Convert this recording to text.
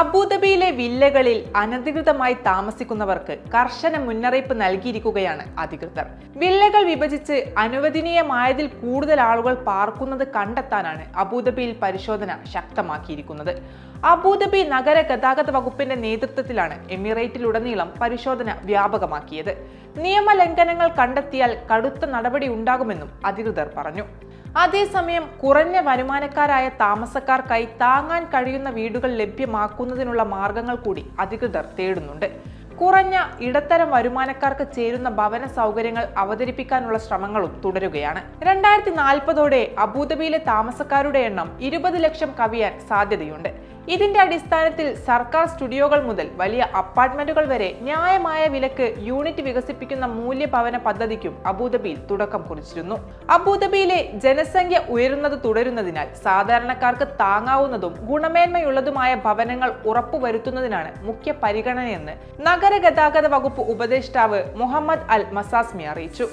അബുദാബിയിലെ വില്ലകളിൽ അനധികൃതമായി താമസിക്കുന്നവർക്ക് കർശന മുന്നറിയിപ്പ് നൽകിയിരിക്കുകയാണ് അധികൃതർ. വില്ലകൾ വിഭജിച്ച് അനുവദനീയമായതിൽ കൂടുതൽ ആളുകൾ പാർക്കുന്നത് കണ്ടെത്താനാണ് അബുദാബിയിൽ പരിശോധന ശക്തമാക്കിയിരിക്കുന്നത്. അബുദാബി നഗര ഗതാഗത വകുപ്പിന്റെ നേതൃത്വത്തിലാണ് എമിറേറ്റിലുടനീളം പരിശോധന വ്യാപകമാക്കിയത്. നിയമലംഘനങ്ങൾ കണ്ടെത്തിയാൽ കടുത്ത നടപടി ഉണ്ടാകുമെന്നും അധികൃതർ പറഞ്ഞു. അതേസമയം കുറഞ്ഞ വരുമാനക്കാരായ താമസക്കാർക്കായി താങ്ങാൻ കഴിയുന്ന വീടുകൾ ലഭ്യമാക്കുന്നതിനുള്ള മാർഗങ്ങൾ കൂടി അധികൃതർ തേടുന്നുണ്ട്. കുറഞ്ഞ ഇടത്തരം വരുമാനക്കാർക്ക് ചേരുന്ന ഭവന സൗകര്യങ്ങൾ അവതരിപ്പിക്കാനുള്ള ശ്രമങ്ങളും തുടരുകയാണ്. രണ്ടായിരത്തി നാൽപ്പതോടെ അബുദാബിയിലെ താമസക്കാരുടെ എണ്ണം ഇരുപത് ലക്ഷം കവിയാൻ സാധ്യതയുണ്ട്. ഇതിന്റെ അടിസ്ഥാനത്തിൽ സർക്കാർ സ്റ്റുഡിയോകൾ മുതൽ വലിയ അപ്പാർട്ട്മെന്റുകൾ വരെ ന്യായമായ വിലക്ക് യൂണിറ്റ് വികസിപ്പിക്കുന്ന മൂല്യഭവന പദ്ധതിക്കും അബുദാബിയിൽ തുടക്കം കുറിച്ചിരുന്നു. അബുദാബിയിലെ ജനസംഖ്യ ഉയരുന്നത് തുടരുന്നതിനാൽ സാധാരണക്കാർക്ക് താങ്ങാവുന്നതും ഗുണമേന്മയുള്ളതുമായ ഭവനങ്ങൾ ഉറപ്പുവരുത്തുന്നതിനാണ് മുഖ്യ പരിഗണനയെന്ന് നഗര ഗതാഗത വകുപ്പ് ഉപദേഷ്ടാവ് മുഹമ്മദ് അൽ മസാസ്മി അറിയിച്ചു.